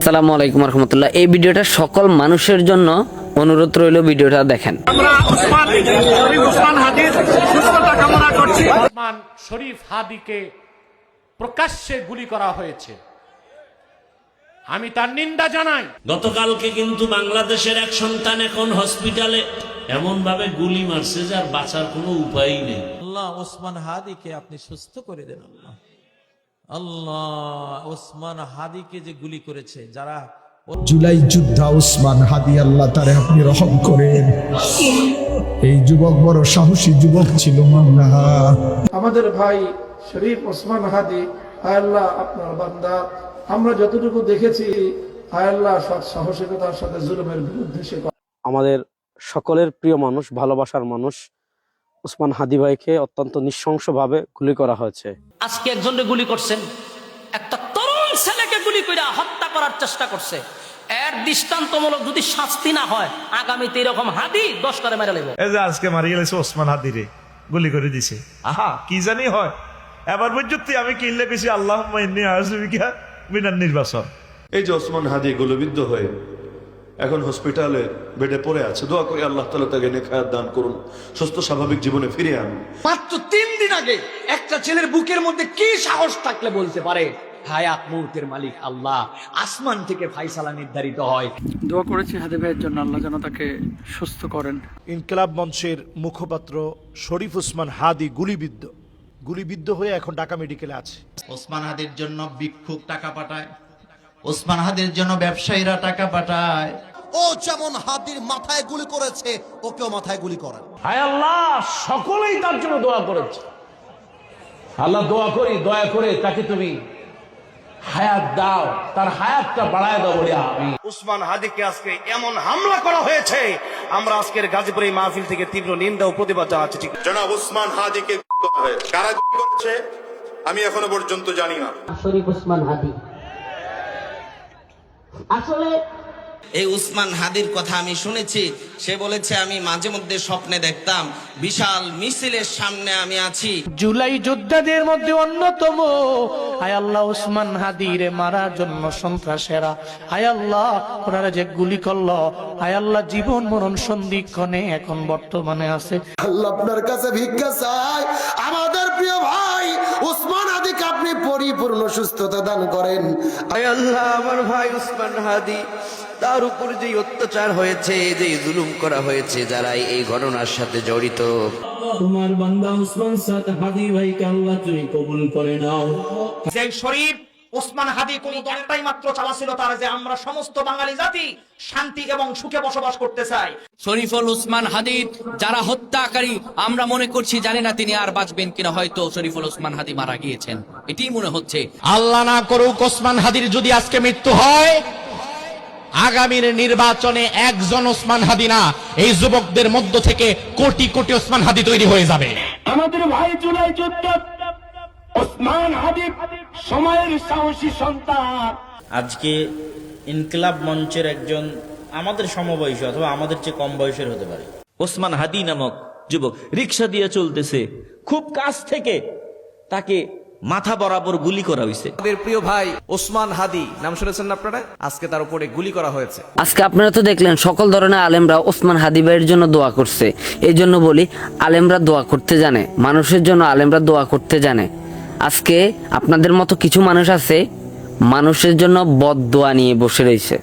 আসসালামু আলাইকুম রহমতুল্লাহ। এই ভিডিওটা সকল মানুষের জন্য অনুরোধ রইল ভিডিওটা দেখেন। আমরা ওসমান শরীফ হাদির সুস্থতা কামনা করছি। ওসমান শরীফ হাদিকে প্রকাশ্যে গুলি করা হয়েছে। আমি তার নিন্দা জানাই। গতকালকে কিন্তু বাংলাদেশের এক সন্তান এখন হসপিটালে এমন ভাবে গুলি মারছে যে আর বাঁচার কোনো উপায়ই নেই। আল্লাহ ওসমান হাদিকে আপনি সুস্থ করে দেন আল্লাহ। আল্লাহ ওসমান হাদিকে যে গুলি করেছে যারা জুলাই যোদ্ধা উসমান হাদি আল্লাহ তারে আপনি রহম করেন। এই যুবক বড় সাহসী যুবক ছিল মামলা আমাদের ভাই শরীফ ওসমান হাদি আয়াল্লাহ আপনার বান্দা। আমরা যতটুকু দেখেছি আয়াল্লাহ সৎ সাহসিকতার সাথে জুলুমের বিরুদ্ধে সে আমাদের সকলের প্রিয় মানুষ ভালোবাসার মানুষ উসমান হাদি ভাইকে অত্যন্ত নৃশংসভাবে গুলি করা হয়েছে। আজকে একজনকে গুলি করছেন। একটা তরুণ ছেলেকে গুলি করে হত্যা করার চেষ্টা করছে। এর দৃষ্টান্তমূলক যদি শাস্তি না হয় আগামীতে এরকম হাদি দশ করে মেরে লেব এই যে আজকে মারিয়ে গেছে ওসমান হাদিরে গুলি করে দিছে। আহা কি জানি হয়। এবার পর্যন্ত আমি কিনলে গেছি আল্লাহ বিনার নির্বাচন এই যে ওসমান হাদি গুলবিদ্ধ হয়ে এখন হসপিটালে বেডে পড়ে আছে। দোয়া করি আল্লাহ তালা তাকে নেখায়াত দান করুন সুস্থ স্বাভাবিক জীবনে ফিরে আনুন। মাত্র তিন দিন আগে একটা ছেলের বুকের মধ্যে কি সাহস থাকলে বলতে পারে হায়াত মুহূর্তের মালিক আল্লাহ আসমান থেকে ফাইসালা নির্ধারিত হয়। দোয়া করেছি হাদি ভাইয়ের জন্য আল্লাহ যেন তাকে সুস্থ করেন। ইনকলাব মঞ্চের মুখপাত্র শরীফ উসমান হাদি গুলিবিদ্ধ। গুলিবিদ্ধ হয়ে এখন ঢাকা মেডিকেলে আছে। ওসমান হাদির জন্য ভিক্ষুক টাকা পাঠায়। ওসমান হাদির জন্য ব্যবসায়ীরা টাকা পাঠায়। ও যেমন হাদির মাথায় গুলি করেছে ওকেও মাথায় গুলি করেন। হায় আল্লাহ সকলেই তার জন্য দোয়া করেছে। আল্লাহ দোয়া করি দয়া করে তাকে তুমি হায়াত দাও তার হায়াতটা বাড়ায় দাও বলে আমি উসমান হাদিকে আজকে এমন হামলা করা হয়েছে আমরা আজকের গাজীপুর এই মাহফিল থেকে তীব্র নিন্দা ও প্রতিবাদ জানাচ্ছি। ঠিক জনাব ওসমান হাদিকে কারা করেছে আমি এখনও পর্যন্ত জানি না। শরীফ উসমান হাদি। আসলে এই উসমান হাদির কথা আমি শুনেছি। সে বলেছে আমি মাঝে মধ্যে স্বপ্নে দেখতাম বিশাল মিছিলের সামনে আমি আছি। জুলাই যোদ্ধাদের মধ্যে অন্যতম। আয় আল্লাহ উসমান হাদিরে মারার জন্য সন্ত্রাসেরা। আয় আল্লাহ ওনারা যে গুলি করল। আয় আল্লাহ জীবন মরণ সন্ধিক্ষণে এখন বর্তমানে আছে। আল্লাহ আপনার কাছে ভিক্ষা চাই। পরিপূর্ণ সুস্থতা দান করেন। আল্লাহ আমার ভাই উসমান হাদি তার উপর যে অত্যাচার হয়েছে যে জুলুম করা হয়েছে যারা এই ঘটনার সাথে জড়িত। তোমার বান্দা উসমান সাদ হাদি ভাইকে আল্লাহ তুমি কবুল করে নাও। যে শরীফ ওসমান হাদি কোন একটাই মাত্র চাওয়া ছিল তার যে আমরা সমস্ত বাঙালি জাতি শান্তি এবং সুখে বসবাস করতে চাই। শরীফুল উসমান হাদি যারা হত্যাকারী আমরা মনে করছি জানি না তিনি আর বাঁচবেন কিনা হয়তো শরীফুল উসমান হাদি মারা গিয়েছেন। এটাই মনে হচ্ছে। আল্লাহ না করুক ওসমান হাদির যদি আজকে মৃত্যু হয় আগামীর নির্বাচনে একজন ওসমান হাদি না এই যুবকদের মধ্য থেকে কোটি কোটি ওসমান হাদি তৈরি হয়ে যাবে। আমাদের ভাই জুলাই যুদ্ধ ওসমান হাদি সময়ের সাহসী সন্তান। আজকে ইনকলাব মঞ্চের একজন আমাদের সমবয়সী অথবা আমাদের চেয়ে কম বয়সের হতে পারে। ওসমান হাদি নামক যুবক রিক্সা দিয়ে চলতেছে। খুব কাছ থেকে তাকে মাথা বরাবর গুলি করা হয়েছে আমাদের প্রিয় ভাই ওসমান হাদি নাম শুনেছেন না আপনারা? আজকে তার উপরে গুলি করা হয়েছে। আজকে আপনারা তো দেখলেন সকল ধরনের আলেমরা ওসমান হাদি ভাইয়ের জন্য দোয়া করছে। এই জন্য বলি আলেমরা দোয়া করতে জানে মানুষের জন্য আলেমরা দোয়া করতে জানে। আজকে আপনাদের মতো কিছু মানুষ আছে মানুষের জন্য বদ দোয়া নিয়ে বসে রয়েছে।